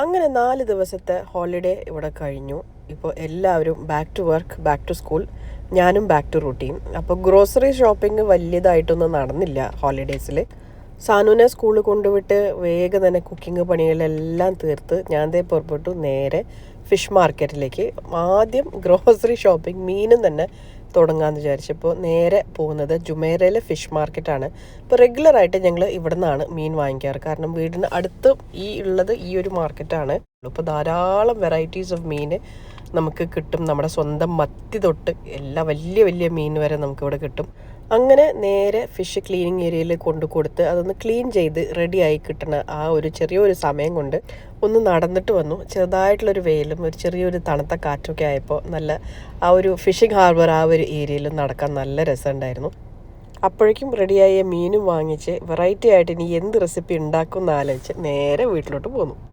അങ്ങനെ നാല് ദിവസത്തെ ഹോളിഡേ ഇവിടെ കഴിഞ്ഞു. ഇപ്പോൾ എല്ലാവരും back to work back to school ഞാനും ബാക്ക് ടു റൂട്ടീൻ അപ്പോൾ ഗ്രോസറി ഷോപ്പിംഗ് വലിയതായിട്ടൊന്നും നടന്നില്ല ഹോളിഡേയ്സിൽ സാനുവിനെ സ്കൂളിൽ കൊണ്ടുവിട്ട് വേഗം തന്നെ കുക്കിംഗ് പണികളെല്ലാം തീർത്ത് ഞാൻ ദേ പുറപ്പെട്ടു നേരെ ഫിഷ് മാർക്കറ്റിലേക്ക് ആദ്യം ഗ്രോസറി ഷോപ്പിംഗ് മീനും തന്നെ തുടങ്ങാമെന്ന് വിചാരിച്ചപ്പോൾ നേരെ പോകുന്നത് ജുമേരയിലെ ഫിഷ് മാർക്കറ്റാണ്. ഇപ്പോൾ റെഗുലറായിട്ട് ഞങ്ങൾ ഇവിടെ നിന്നാണ് മീൻ വാങ്ങിക്കാറ്. കാരണം വീടിന് അടുത്ത് ഈ ഉള്ളത് ഈ ഒരു മാർക്കറ്റാണ്. ഇപ്പോൾ ധാരാളം വെറൈറ്റീസ് ഓഫ് മീൻ നമുക്ക് കിട്ടും. നമ്മുടെ സ്വന്തം മത്തി തൊട്ട് എല്ലാ വലിയ വലിയ മീൻ വരെ നമുക്കിവിടെ കിട്ടും. അങ്ങനെ നേരെ ഫിഷ് ക്ലീനിങ് ഏരിയയിൽ കൊണ്ടു കൊടുത്ത് അതൊന്ന് ക്ലീൻ ചെയ്ത് റെഡിയായി കിട്ടുന്ന ആ ഒരു ചെറിയൊരു സമയം കൊണ്ട് ഒന്ന് നടന്നിട്ട് വന്നു. ചെറുതായിട്ടുള്ളൊരു വെയിലും ഒരു ചെറിയൊരു തണുത്ത കാറ്റൊക്കെ ആയപ്പോൾ നല്ല ആ ഒരു ഫിഷിംഗ് ഹാർബർ ആ ഒരു ഏരിയയിൽ നടക്കാൻ നല്ല രസമുണ്ടായിരുന്നു. അപ്പോഴേക്കും റെഡിയായ മീനും വാങ്ങിച്ച് വെറൈറ്റി ആയിട്ട് ഇനി എന്ത് റെസിപ്പി ഉണ്ടാക്കും എന്ന് ആലോചിച്ച് നേരെ വീട്ടിലോട്ട് പോന്നു.